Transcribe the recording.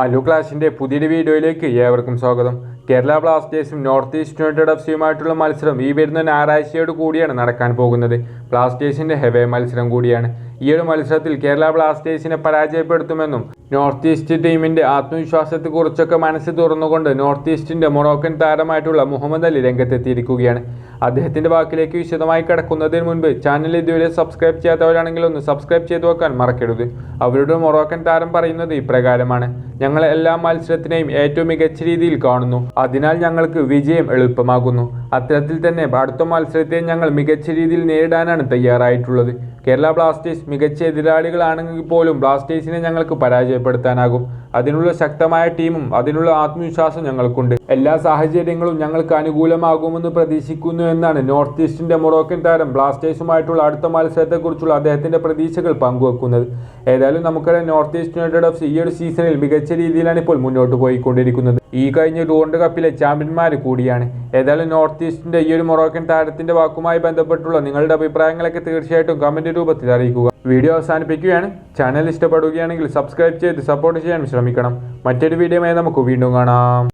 മല്ലു ക്ലാസിന്റെ പുതിയൊരു വീഡിയോയിലേക്ക് ഏവർക്കും സ്വാഗതം. കേരള ബ്ലാസ്റ്റേഴ്സും നോർത്ത് ഈസ്റ്റ് യുണൈറ്റഡ് എഫ് സിയുമായിട്ടുള്ള മത്സരം ഈ വരുന്ന ഞായറാഴ്ചയോട് കൂടിയാണ് നടക്കാൻ പോകുന്നത്. ബ്ലാസ്റ്റേഴ്സിന്റെ ഹെവേ മത്സരം കൂടിയാണ്. ഈ ഒരു മത്സരത്തിൽ കേരള ബ്ലാസ്റ്റേഴ്സിനെ പരാജയപ്പെടുത്തുമെന്നും നോർത്ത് ഈസ്റ്റ് ടീമിന്റെ ആത്മവിശ്വാസത്തെക്കുറിച്ചൊക്കെ മനസ്സ് തുറന്നുകൊണ്ട് നോർത്ത് ഈസ്റ്റിന്റെ മൊറോക്കൻ താരമായിട്ടുള്ള മുഹമ്മദ് അലി രംഗത്തെത്തിയിരിക്കുകയാണ്. അദ്ദേഹത്തിന്റെ വാക്കിലേക്ക് വിശദമായി കിടക്കുന്നതിന് മുൻപ് ചാനൽ ഇതുവരെ സബ്സ്ക്രൈബ് ചെയ്യാത്തവരാണെങ്കിൽ ഒന്ന് സബ്സ്ക്രൈബ് ചെയ്തു വെക്കാൻ മറക്കരുത്. അവരുടെ മൊറോക്കൻ താരം പറയുന്നത് ഇപ്രകാരമാണ്. ഞങ്ങൾ എല്ലാ മത്സരത്തിനെയും ഏറ്റവും മികച്ച രീതിയിൽ കാണുന്നു. അതിനാൽ ഞങ്ങൾക്ക് വിജയം എളുപ്പമാകുന്നു. അത്തരത്തിൽ തന്നെ അടുത്ത മത്സരത്തെ ഞങ്ങൾ മികച്ച രീതിയിൽ നേരിടാനാണ് തയ്യാറായിട്ടുള്ളത്. കേരള ബ്ലാസ്റ്റേഴ്സ് മികച്ച എതിരാളികളാണെങ്കിൽ പോലും ബ്ലാസ്റ്റേഴ്സിനെ ഞങ്ങൾക്ക് പരാജയപ്പെടുത്താനാകും. അതിനുള്ള ശക്തമായ ടീമും അതിനുള്ള ആത്മവിശ്വാസം ഞങ്ങൾക്കുണ്ട്. എല്ലാ സാഹചര്യങ്ങളും ഞങ്ങൾക്ക് അനുകൂലമാകുമെന്ന് പ്രതീക്ഷിക്കുന്നു എന്നാണ് നോർത്ത് ഈസ്റ്റിന്റെ മൊറോക്കൻ താരം ബ്ലാസ്റ്റേഴ്സുമായിട്ടുള്ള അടുത്ത മത്സരത്തെക്കുറിച്ചുള്ള അദ്ദേഹത്തിന്റെ പ്രതീക്ഷകൾ പങ്കുവെക്കുന്നത്. ഏതായാലും നമുക്കറിയാം North East United F C ഈ ഒരു സീസണിൽ മികച്ച രീതിയിലാണ് ഇപ്പോൾ മുന്നോട്ട് പോയിക്കൊണ്ടിരിക്കുന്നത്. ഈ കഴിഞ്ഞ ടൂറിന്റെ കപ്പിലെ ചാമ്പ്യന്മാർ കൂടിയാണ്. ഏതായാലും നോർത്ത് ഈസ്റ്റിന്റെ ഈ ഒരു മൊറോക്കൻ താരത്തിന്റെ വാക്കുമായി ബന്ധപ്പെട്ടുള്ള നിങ്ങളുടെ അഭിപ്രായങ്ങളൊക്കെ തീർച്ചയായിട്ടും കമന്റ് രൂപത്തിൽ അറിയിക്കുക. വീഡിയോ അവസാനിപ്പിക്കുകയാണ്. ചാനൽ ഇഷ്ടപ്പെടുകയാണെങ്കിൽ സബ്സ്ക്രൈബ് ചെയ്ത് സപ്പോർട്ട് ചെയ്യാൻ ശ്രമിക്കണം മറ്റൊരു വീഡിയോയുമായി നമുക്ക് വീണ്ടും കാണാം.